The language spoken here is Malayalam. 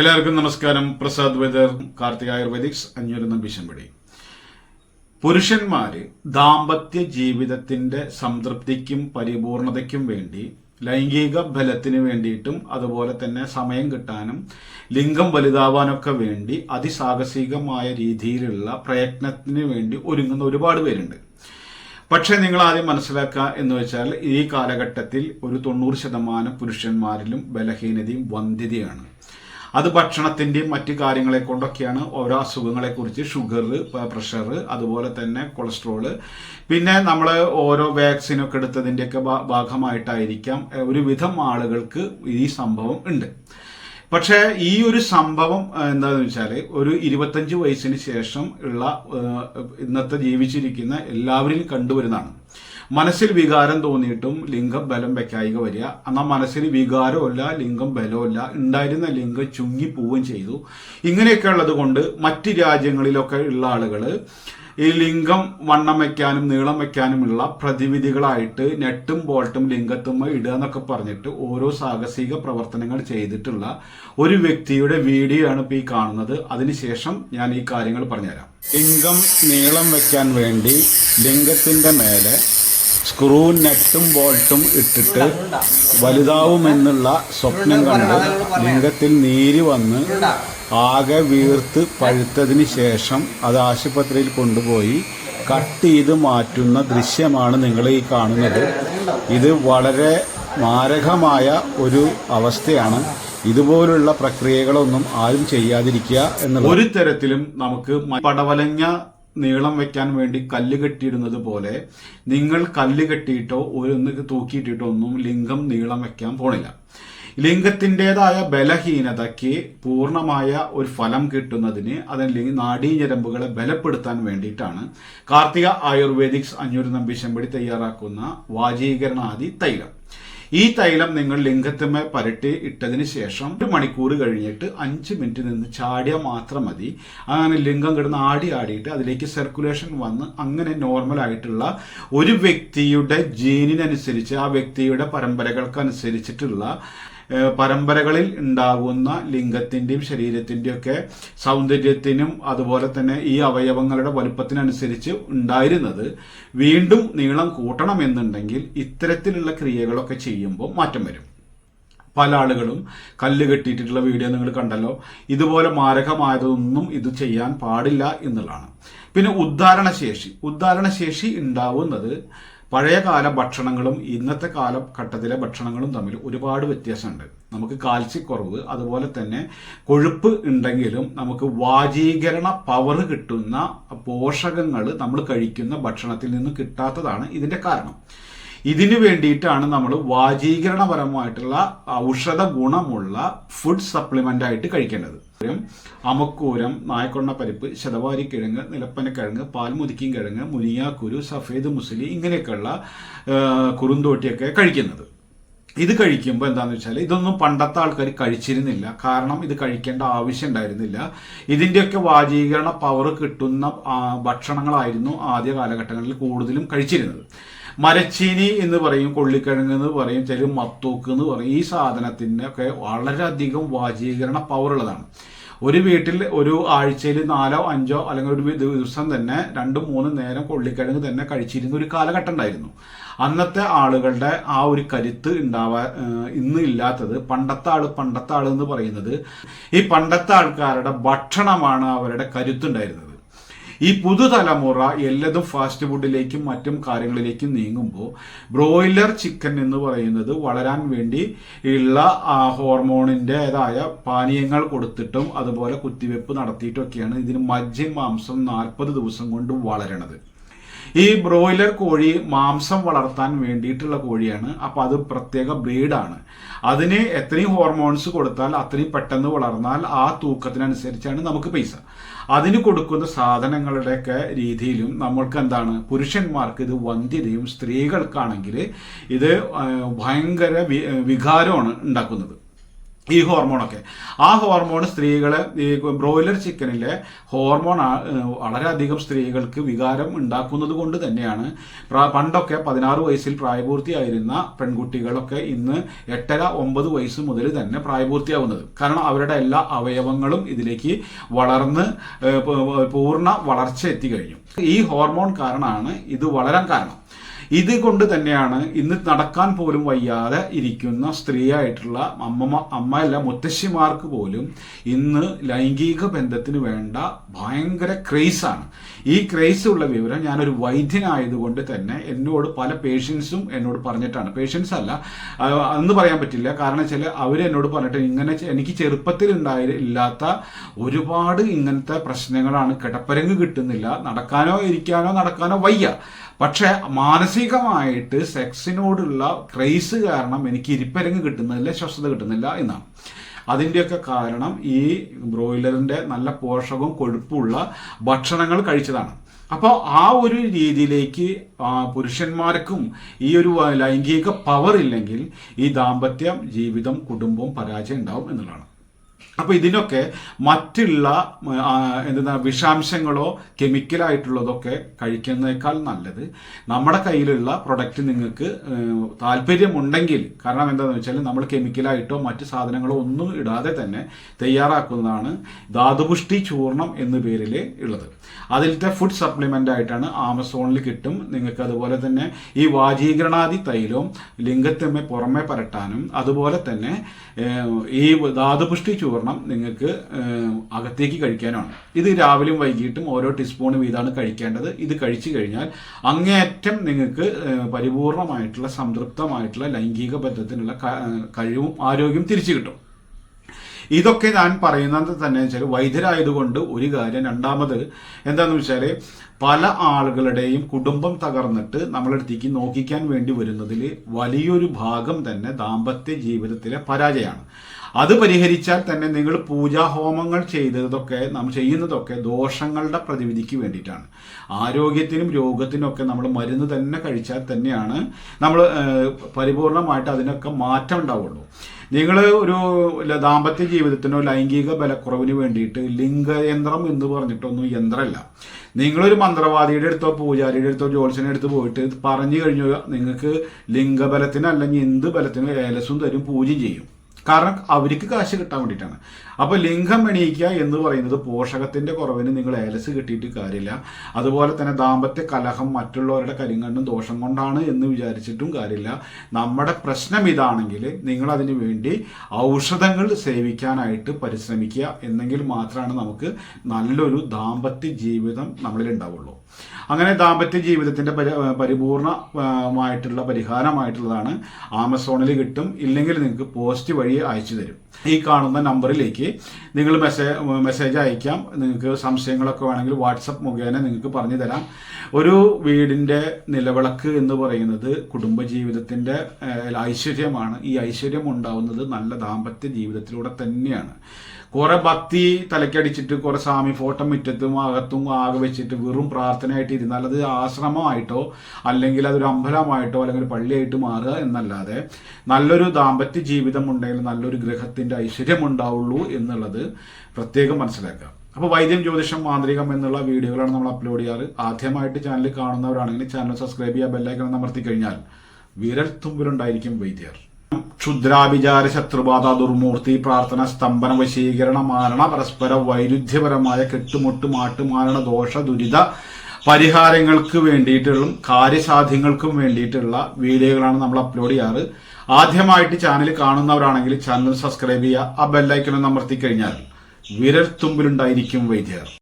എല്ലാവർക്കും നമസ്കാരം. പ്രസാദ് വെദർ കാർത്തിക ആയുർവേദിക്സ് അഞ്ഞൂറ് നമ്പീശമ്പടി പുരുഷന്മാര് ദാമ്പത്യ ജീവിതത്തിന്റെ സംതൃപ്തിക്കും പരിപൂർണതയ്ക്കും വേണ്ടി ലൈംഗിക ബലത്തിന് വേണ്ടിയിട്ടും അതുപോലെ തന്നെ സമയം കിട്ടാനും ലിംഗം വലുതാവാനൊക്കെ വേണ്ടി അതിസാഹസികമായ രീതിയിലുള്ള പ്രയത്നത്തിന് വേണ്ടി ഒരുങ്ങുന്ന ഒരുപാട് പേരുണ്ട്. പക്ഷേ നിങ്ങൾ ആദ്യം മനസ്സിലാക്കുക എന്ന് വെച്ചാൽ ഈ കാലഘട്ടത്തിൽ ഒരു തൊണ്ണൂറ് ശതമാനം പുരുഷന്മാരിലും ബലഹീനതയും വന്ധ്യതയാണ്. അത് ഭക്ഷണത്തിന്റെയും മറ്റു കാര്യങ്ങളെ കൊണ്ടൊക്കെയാണ് ഓരോ അസുഖങ്ങളെക്കുറിച്ച് ഷുഗർ പ്രഷർ അതുപോലെ തന്നെ കൊളസ്ട്രോൾ. പിന്നെ നമ്മൾ ഓരോ വാക്സിനൊക്കെ എടുത്തതിന്റെയൊക്കെ ഭാഗമായിട്ടായിരിക്കാം ഒരുവിധം ആളുകൾക്ക് ഈ സംഭവം ഉണ്ട്. പക്ഷേ ഈ ഒരു സംഭവം എന്താണെന്ന് വെച്ചാൽ ഒരു ഇരുപത്തഞ്ച് വയസ്സിന് ശേഷം ഉള്ള ഇന്നത്തെ ജീവിച്ചിരിക്കുന്ന എല്ലാവരിലും കണ്ടുവരുന്നതാണ്. മനസ്സിൽ വികാരം തോന്നിയിട്ടും ലിംഗം ബലം വെക്കായിക വരിക. എന്നാൽ മനസ്സിൽ വികാരമല്ല ലിംഗം ബലമല്ല ഉണ്ടായിരുന്ന ലിംഗം ചുങ്ങി പോവുകയും ചെയ്തു. ഇങ്ങനെയൊക്കെ ഉള്ളത് കൊണ്ട് മറ്റ് രാജ്യങ്ങളിലൊക്കെ ഉള്ള ആളുകൾ ഈ ലിംഗം വണ്ണം വെക്കാനും നീളം വെക്കാനുമുള്ള പ്രതിവിധികളായിട്ട് നെട്ടും ബോൾട്ടും ലിംഗത്തും ഇടുക എന്നൊക്കെ പറഞ്ഞിട്ട് ഓരോ സാഹസിക പ്രവർത്തനങ്ങൾ ചെയ്തിട്ടുള്ള ഒരു വ്യക്തിയുടെ വീഡിയോ ആണ് ഇപ്പോൾ ഈ കാണുന്നത്. അതിനുശേഷം ഞാൻ ഈ കാര്യങ്ങൾ പറഞ്ഞുതരാം. ലിംഗം നീളം വെക്കാൻ വേണ്ടി ലിംഗത്തിന്റെ മേലെ സ്ക്രൂ നട്ടും ബോൾട്ടും ഇട്ടിട്ട് വലുതാവുമെന്നുള്ള സ്വപ്നം കണ്ട് ലിംഗത്തിൽ നീര് വന്ന് ആകെ വീർത്ത് പഴുത്തതിന് ശേഷം അത് ആശുപത്രിയിൽ കൊണ്ടുപോയി കട്ട് ചെയ്ത് മാറ്റുന്ന ദൃശ്യമാണ് നിങ്ങൾ ഈ കാണുന്നത്. ഇത് വളരെ മാരകമായ ഒരു അവസ്ഥയാണ്. ഇതുപോലുള്ള പ്രക്രിയകളൊന്നും ആരും ചെയ്യാതിരിക്കുക എന്നുള്ളത് ഒരു തരത്തിലും നമുക്ക് പടവലങ്ങ നീളം വെക്കാൻ വേണ്ടി കല്ല് കെട്ടിയിടുന്നത് പോലെ നിങ്ങൾ കല്ല് കെട്ടിയിട്ടോ ഒരു തൂക്കിയിട്ടിട്ടോ ഒന്നും ലിംഗം നീളം വെക്കാൻ പോണില്ല. ലിംഗത്തിന്റെതായ ബലഹീനതയ്ക്ക് പൂർണമായ ഒരു ഫലം കിട്ടുന്നതിന് അതല്ലെങ്കിൽ നാഡീഞരമ്പുകളെ ബലപ്പെടുത്താൻ വേണ്ടിയിട്ടാണ് കാർത്തിക ആയുർവേദിക്സ് അഞ്ഞൂറ് നമ്പീശമ്പടി തയ്യാറാക്കുന്ന വാജീകരണാദി തൈലം. ഈ തൈലം നിങ്ങൾ ലിംഗത്തുമേ പരട്ടി ഇട്ടതിന് ശേഷം ഒരു മണിക്കൂർ കഴിഞ്ഞിട്ട് അഞ്ച് മിനിറ്റ് നിന്ന് ചാടിയാൽ മാത്രം മതി. അങ്ങനെ ലിംഗം കിടന്ന് ആടി ആടിയിട്ട് അതിലേക്ക് സർക്കുലേഷൻ വന്ന് അങ്ങനെ നോർമൽ ആയിട്ടുള്ള ഒരു വ്യക്തിയുടെ ജീനിനനുസരിച്ച് ആ വ്യക്തിയുടെ പരമ്പരകൾക്ക് അനുസരിച്ചിട്ടുള്ള ഏഹ് പരമ്പരകളിൽ ഉണ്ടാകുന്ന ലിംഗത്തിന്റെയും ശരീരത്തിന്റെയും ഒക്കെ സൗന്ദര്യത്തിനും അതുപോലെ തന്നെ ഈ അവയവങ്ങളുടെ വലുപ്പത്തിനനുസരിച്ച് ഉണ്ടായിരുന്നത് വീണ്ടും നീളം കൂട്ടണമെന്നുണ്ടെങ്കിൽ ഇത്തരത്തിലുള്ള ക്രിയകളൊക്കെ ചെയ്യുമ്പോൾ മാറ്റം വരും. പല ആളുകളും കല്ല് കെട്ടിയിട്ടുള്ള വീഡിയോ നിങ്ങൾ കണ്ടല്ലോ. ഇതുപോലെ മാരകമായതൊന്നും ഇത് ചെയ്യാൻ പാടില്ല എന്നുള്ളതാണ്. പിന്നെ ഉദ്ധാരണശേഷി. ഉദ്ധാരണശേഷി ഉണ്ടാവുന്നത് പഴയകാല ഭക്ഷണങ്ങളും ഇന്നത്തെ കാലഘട്ടത്തിലെ ഭക്ഷണങ്ങളും തമ്മിൽ ഒരുപാട് വ്യത്യാസമുണ്ട്. നമുക്ക് കാൽസ്യക്കുറവ് അതുപോലെ തന്നെ കൊഴുപ്പ് ഉണ്ടെങ്കിലും നമുക്ക് വാചീകരണ പവർ കിട്ടുന്ന പോഷകങ്ങൾ നമ്മൾ കഴിക്കുന്ന ഭക്ഷണത്തിൽ നിന്ന് കിട്ടാത്തതാണ് ഇതിന്റെ കാരണം. ഇതിനു വേണ്ടിയിട്ടാണ് നമ്മൾ വാചീകരണപരമായിട്ടുള്ള ഔഷധ ഗുണമുള്ള ഫുഡ് സപ്ലിമെന്റ് ആയിട്ട് കഴിക്കേണ്ടത്. അമക്കൂരം നായക്കൊണ്ണ പരിപ്പ് ശതവാരി കിഴങ്ങ് നിലപ്പന നിലപ്പനക്കിഴങ്ങ് പാൽമുതിക്കും കിഴങ്ങ് മുനിയാക്കുരു സഫേദ് മുസലി ഇങ്ങനെയൊക്കെയുള്ള കുറുന്തോട്ടിയൊക്കെ കഴിക്കുന്നത്. ഇത് കഴിക്കുമ്പോൾ എന്താണെന്ന് വെച്ചാൽ ഇതൊന്നും പണ്ടത്തെ ആൾക്കാർ കഴിച്ചിരുന്നില്ല. കാരണം ഇത് കഴിക്കേണ്ട ആവശ്യം ഉണ്ടായിരുന്നില്ല ഇതിന്റെയൊക്കെ വാചീകരണ പവർ കിട്ടുന്ന ഭക്ഷണങ്ങളായിരുന്നു ആദ്യ കാലഘട്ടങ്ങളിൽ കൂടുതലും കഴിച്ചിരുന്നത്. മരച്ചീനി എന്ന് പറയും കൊള്ളിക്കിഴങ്ങ് എന്ന് പറയും ചില മത്തൂക്ക് എന്ന് പറയും. ഈ സാധനത്തിന് ഒക്കെ വളരെയധികം വാചീകരണ പവർ ഉള്ളതാണ്. ഒരു വീട്ടിൽ ഒരു ആഴ്ചയിൽ നാലോ അഞ്ചോ അല്ലെങ്കിൽ ഒരു ദിവസം തന്നെ രണ്ടും മൂന്നും നേരം കൊള്ളിക്കിഴങ്ങ് തന്നെ കഴിച്ചിരുന്ന ഒരു കാലഘട്ടം ഉണ്ടായിരുന്നു. അന്നത്തെ ആളുകളുടെ ആ ഒരു കരുത്ത് ഉണ്ടാവാ ഇന്ന് ഇല്ലാത്തത് പണ്ടത്തെ ആൾ പണ്ടത്തെ ആൾ എന്ന് പറയുന്നത് ഈ പണ്ടത്തെ ആൾക്കാരുടെ ഭക്ഷണമാണ് അവരുടെ കരുത്തുണ്ടായിരുന്നത്. ഈ പുതുതലമുറ എല്ലതും ഫാസ്റ്റ് ഫുഡിലേക്കും മറ്റും കാര്യങ്ങളിലേക്കും നീങ്ങുമ്പോൾ ബ്രോയിലർ ചിക്കൻ എന്ന് പറയുന്നത് വളരാൻ വേണ്ടി ഉള്ള ഹോർമോണിന്റെതായ പാനീയങ്ങൾ കൊടുത്തിട്ടും അതുപോലെ കുത്തിവെപ്പ് നടത്തിയിട്ടൊക്കെയാണ് ഇതിന് മജ്ജ മാംസം നാൽപ്പത് ദിവസം കൊണ്ട് വളരണത്. ഈ ബ്രോയിലർ കോഴി മാംസം വളർത്താൻ വേണ്ടിയിട്ടുള്ള കോഴിയാണ്. അപ്പോൾ അത് പ്രത്യേക ബ്രീഡാണ്. അതിന് എത്രയും ഹോർമോൺസ് കൊടുത്താൽ അത്രയും പെട്ടെന്ന് വളർന്നാൽ ആ തൂക്കത്തിനനുസരിച്ചാണ് നമുക്ക് പൈസ. അതിന് കൊടുക്കുന്ന സാധനങ്ങളുടെയൊക്കെ രീതിയിലും നമ്മൾക്ക് എന്താണ് പുരുഷന്മാർക്ക് ഇത് വന്ധ്യതയും സ്ത്രീകൾക്കാണെങ്കിൽ ഇത് ഭയങ്കര വികാരമാണ് ഉണ്ടാക്കുന്നത്. ഈ ഹോർമോണൊക്കെ. ആ ഹോർമോൺ സ്ത്രീകളെ ഈ ബ്രോയിലർ ചിക്കനിലെ ഹോർമോൺ വളരെയധികം സ്ത്രീകൾക്ക് വികാരം ഉണ്ടാക്കുന്നത് കൊണ്ട് തന്നെയാണ്. പണ്ടൊക്കെ പതിനാറ് വയസ്സിൽ പ്രായപൂർത്തിയായിരുന്ന പെൺകുട്ടികളൊക്കെ ഇന്ന് എട്ടര ഒമ്പത് വയസ്സ് മുതൽ തന്നെ പ്രായപൂർത്തിയാവുന്നത്. കാരണം അവരുടെ എല്ലാ അവയവങ്ങളും ഇതിലേക്ക് വളർന്ന് പൂർണ വളർച്ച എത്തിക്കഴിഞ്ഞു ഈ ഹോർമോൺ കാരണമാണ് ഇത് വളരാൻ കാരണം. ഇത് കൊണ്ട് തന്നെയാണ് ഇന്ന് നടക്കാൻ പോലും വയ്യാതെ ഇരിക്കുന്ന സ്ത്രീയായിട്ടുള്ള അമ്മമ്മ അമ്മയല്ല മുത്തശ്ശിമാർക്ക് പോലും ഇന്ന് ലൈംഗിക ബന്ധത്തിന് വേണ്ട ഭയങ്കര ക്രേസാണ്. ഈ ക്രേസ് ഉള്ള വിവരം ഞാനൊരു വൈദ്യനായതുകൊണ്ട് തന്നെ എന്നോട് പല പേഷ്യൻസും എന്നോട് പറഞ്ഞിട്ടാണ്. പേഷ്യൻസ് അല്ല എന്ന് പറയാൻ പറ്റില്ല. കാരണം വെച്ചാൽ അവർ എന്നോട് പറഞ്ഞിട്ട് ഇങ്ങനെ എനിക്ക് ചെറുപ്പത്തിൽ ഉണ്ടായി ഇല്ലാത്ത ഒരുപാട് ഇങ്ങനത്തെ പ്രശ്നങ്ങളാണ്. കിടപ്പരങ്ങ് കിട്ടുന്നില്ല. നടക്കാനോ ഇരിക്കാനോ നടക്കാനോ വയ്യ. പക്ഷെ മാനസികമായിട്ട് സെക്സിനോടുള്ള ക്രൈസ് കാരണം എനിക്ക് ഇരിപ്പരങ്ങ് കിട്ടുന്നില്ല സ്വസ്ഥത കിട്ടുന്നില്ല എന്നാണ്. അതിന്റെയൊക്കെ കാരണം ഈ ബ്രോയിലറിന്റെ നല്ല പോഷകവും കൊഴുപ്പുള്ള ഭക്ഷണങ്ങൾ കഴിച്ചതാണ്. അപ്പോൾ ആ ഒരു രീതിയിലേക്ക് പുരുഷന്മാർക്കും ഈ ഒരു ലൈംഗിക പവർ ഇല്ലെങ്കിൽ ഈ ദാമ്പത്യം ജീവിതം കുടുംബം പരാജയം ഉണ്ടാവും എന്നുള്ളതാണ്. അപ്പൊ ഇതിനൊക്കെ മറ്റുള്ള എന്താ വിഷാംശങ്ങളോ കെമിക്കലായിട്ടുള്ളതൊക്കെ കഴിക്കുന്നേക്കാൾ നല്ലത് നമ്മുടെ കയ്യിലുള്ള പ്രൊഡക്റ്റ് നിങ്ങൾക്ക് താല്പര്യമുണ്ടെങ്കിൽ കാരണം എന്താണെന്ന് വെച്ചാൽ നമ്മൾ കെമിക്കലായിട്ടോ മറ്റ് സാധനങ്ങളോ ഒന്നും ഇടാതെ തന്നെ തയ്യാറാക്കുന്നതാണ് ധാതുപുഷ്ടി ചൂർണം എന്ന പേരിൽ ഉള്ളത്. അതിലത്തെ ഫുഡ് സപ്ലിമെന്റ് ആയിട്ടാണ് ആമസോണിൽ കിട്ടും. നിങ്ങൾക്ക് അതുപോലെ തന്നെ ഈ വാജീകരണാദി തൈലവും ലിംഗത്തമ്മ പുറമെ പരട്ടാനും അതുപോലെ തന്നെ ഈ ധാതുപുഷ്ടി ചൂർണം നിങ്ങൾക്ക് ഏഹ്, അകത്തേക്ക് കഴിക്കാനാണ്. ഇത് രാവിലെയും വൈകിട്ടും ഓരോ ടീസ്പൂൺ വീതമാണ് കഴിക്കേണ്ടത്. ഇത് കഴിച്ചു കഴിഞ്ഞാൽ അങ്ങേയറ്റം നിങ്ങൾക്ക് പരിപൂർണമായിട്ടുള്ള സംതൃപ്തമായിട്ടുള്ള ലൈംഗിക ബന്ധത്തിനുള്ള കഴിവും ആരോഗ്യവും തിരിച്ചു കിട്ടും. ഇതൊക്കെ ഞാൻ പറയുന്നത് തന്നെ വെച്ചാൽ വൈദ്യരായതുകൊണ്ട് ഒരു കാര്യം രണ്ടാമത് എന്താണെന്ന് വെച്ചാൽ പല ആളുകളുടെയും കുടുംബം തകർന്നിട്ട് നമ്മളടുത്തേക്ക് നോക്കിക്കാൻ വേണ്ടി വരുന്നതിൽ വലിയൊരു ഭാഗം തന്നെ ദാമ്പത്യ ജീവിതത്തിലെ പരാജയമാണ്. അത് പരിഹരിച്ചാൽ തന്നെ നിങ്ങൾ പൂജാഹോമങ്ങൾ ചെയ്തതൊക്കെ നാം ചെയ്യുന്നതൊക്കെ ദോഷങ്ങളുടെ പ്രതിവിധിക്ക് വേണ്ടിയിട്ടാണ്. ആരോഗ്യത്തിനും രോഗത്തിനും ഒക്കെ നമ്മൾ മരുന്ന് തന്നെ കഴിച്ചാൽ തന്നെയാണ് നമ്മൾ പരിപൂർണമായിട്ട് അതിനൊക്കെ മാറ്റം ഉണ്ടാവുള്ളൂ. നിങ്ങൾ ഒരു ദാമ്പത്യ ജീവിതത്തിനോ ലൈംഗിക ബലക്കുറവിന് വേണ്ടിയിട്ട് ലിംഗയന്ത്രം എന്ന് പറഞ്ഞിട്ടൊന്നും യന്ത്രമല്ല. നിങ്ങളൊരു മന്ത്രവാദിയുടെ അടുത്തോ പൂജാരിയുടെ അടുത്തോ ജോത്സ്യനെ അടുത്ത് പോയിട്ട് പറഞ്ഞു കഴിഞ്ഞു നിങ്ങൾക്ക് ലിംഗബലത്തിന് അല്ലെങ്കിൽ എന്ത് ബലത്തിനും ഏലസും തരും പൂജയും ചെയ്യും. കാരണം അവർക്ക് കാശ് കിട്ടാൻ വേണ്ടിയിട്ടാണ്. അപ്പോൾ ലിംഗം എണീക്കുക എന്ന് പറയുന്നത് പോഷകത്തിന്റെ കുറവിന് നിങ്ങൾ ഏലസ് കിട്ടിയിട്ട് കാര്യമില്ല. അതുപോലെ തന്നെ ദാമ്പത്യ കലഹം മറ്റുള്ളവരുടെ കരിങ്കണ്ണും ദോഷം കൊണ്ടാണ് എന്ന് വിചാരിച്ചിട്ടും കാര്യമില്ല. നമ്മുടെ പ്രശ്നം ഇതാണെങ്കിൽ നിങ്ങൾ അതിന് വേണ്ടി ഔഷധങ്ങൾ സേവിക്കാനായിട്ട് പരിശ്രമിക്കുക എന്നെങ്കിൽ മാത്രമാണ് നമുക്ക് നല്ലൊരു ദാമ്പത്യ ജീവിതം നമ്മളിൽ ഉണ്ടാവുള്ളൂ. അങ്ങനെ ദാമ്പത്യ ജീവിതത്തിന്റെ പരി- പരിപൂർണമായിട്ടുള്ള പരിഹാരമായിട്ടുള്ളതാണ് ആമസോണിൽ കിട്ടും ഇല്ലെങ്കിൽ നിങ്ങൾക്ക് പോസ്റ്റ് വഴി അയച്ചു തരും. ഈ കാണുന്ന നമ്പറിലേക്ക് നിങ്ങൾ മെസ്സേജ് മെസ്സേജ് അയക്കാം. നിങ്ങൾക്ക് സംശയങ്ങളൊക്കെ വേണമെങ്കിൽ വാട്സപ്പ് മുഖേന നിങ്ങൾക്ക് പറഞ്ഞു തരാം. ഒരു വീടിന്റെ നിലവിളക്ക് എന്ന് പറയുന്നത് കുടുംബജീവിതത്തിന്റെ ഐശ്വര്യമാണ്. ഈ ഐശ്വര്യം ഉണ്ടാവുന്നത് നല്ല ദാമ്പത്യ ജീവിതത്തിലൂടെ തന്നെയാണ്. കുറെ ഭക്തി തലക്കടിച്ചിട്ട് കുറെ സ്വാമി ഫോട്ടോ മുറ്റത്തും അകത്തും ആകെ വെച്ചിട്ട് വെറും പ്രാർത്ഥനയായിട്ട് ഇരുന്നാൽ അത് ആശ്രമമായിട്ടോ അല്ലെങ്കിൽ അതൊരു അമ്പലമായിട്ടോ അല്ലെങ്കിൽ ഒരു പള്ളിയായിട്ട് മാറുക എന്നല്ലാതെ നല്ലൊരു ദാമ്പത്യ ജീവിതം ഉണ്ടെങ്കിൽ നല്ലൊരു ഗ്രഹത്തിന്റെ ഐശ്വര്യം ഉണ്ടാവുള്ളൂ എന്നുള്ളത് പ്രത്യേകം മനസ്സിലാക്കുക. അപ്പോൾ വൈദ്യം ജ്യോതിഷം മാന്ത്രികം എന്നുള്ള വീഡിയോകളാണ് നമ്മൾ അപ്ലോഡ് ചെയ്യാറ്. ആദ്യമായിട്ട് ചാനൽ കാണുന്നവരാണെങ്കിൽ ചാനൽ സബ്സ്ക്രൈബ് ചെയ്യുക ബെല്ലൈക്കൺ അമർത്തി കഴിഞ്ഞാൽ വിരൽ തുമ്പിലുണ്ടായിരിക്കും വൈദ്യർ. ക്ഷുദ്രാഭിചാര ശത്രുബാധ ദുർമൂർത്തി പ്രാർത്ഥന സ്തംഭന വശീകരണ മാരണ പരസ്പര വൈരുദ്ധ്യപരമായ കെട്ടുമുട്ട് മാട്ടുമാരണ ദോഷ ദുരിത പരിഹാരങ്ങൾക്ക് വേണ്ടിയിട്ടുള്ള കാര്യസാധ്യങ്ങൾക്കും വേണ്ടിയിട്ടുള്ള വീഡിയോകളാണ് നമ്മൾ അപ്ലോഡ് ചെയ്യാറ്. ആദ്യമായിട്ട് ചാനൽ കാണുന്നവരാണെങ്കിൽ ചാനൽ സബ്സ്ക്രൈബ് ചെയ്യുക ആ ബെല്ലൈക്കനും അമർത്തി കഴിഞ്ഞാൽ വിരൽത്തുമ്പിലുണ്ടായിരിക്കും വൈദ്യർ.